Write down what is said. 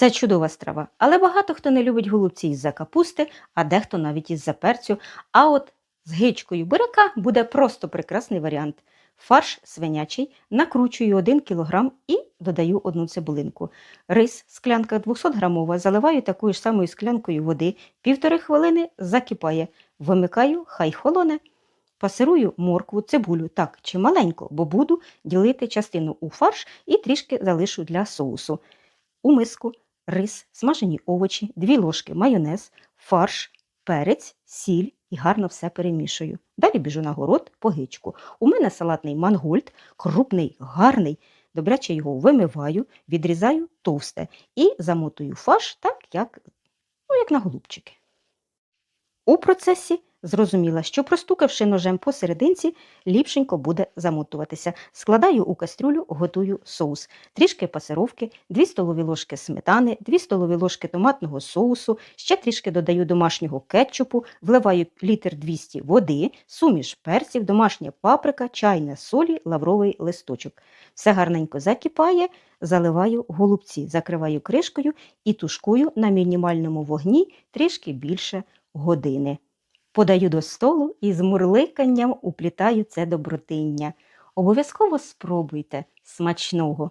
Це чудова страва, але багато хто не любить голубці із-за капусти, а дехто навіть із-за перцю. А от з гичкою буряка буде просто прекрасний варіант. Фарш свинячий, накручую 1 кг і додаю одну цибулинку. Рис, склянка 200 грамова, заливаю такою ж самою склянкою води, півтори хвилини закипає. Вимикаю, хай холоне. Пасирую моркву, цибулю так чи маленько, бо буду ділити частину у фарш і трішки залишу для соусу. У миску рис, смажені овочі, 2 ложки майонез, фарш, перець, сіль і гарно все перемішую. Далі біжу на город по гичку. У мене салатний мангольд, крупний, гарний. Добряче його вимиваю, відрізаю товсте і замотую фарш так, як, ну, як на голубчики. У процесі зрозуміла, що простукавши ножем посерединці, ліпшенько буде замотуватися. Складаю у кастрюлю, готую соус. Трішки пасировки, 2 столові ложки сметани, 2 столові ложки томатного соусу, ще трішки додаю домашнього кетчупу, вливаю літр 200 води, суміш перців, домашня паприка, чайне солі, лавровий листочок. Все гарненько закипає, заливаю голубці, закриваю кришкою і тушкую на мінімальному вогні трішки більше години. Подаю до столу і з мурликанням уплітаю це добротиння. Обов'язково спробуйте смачного.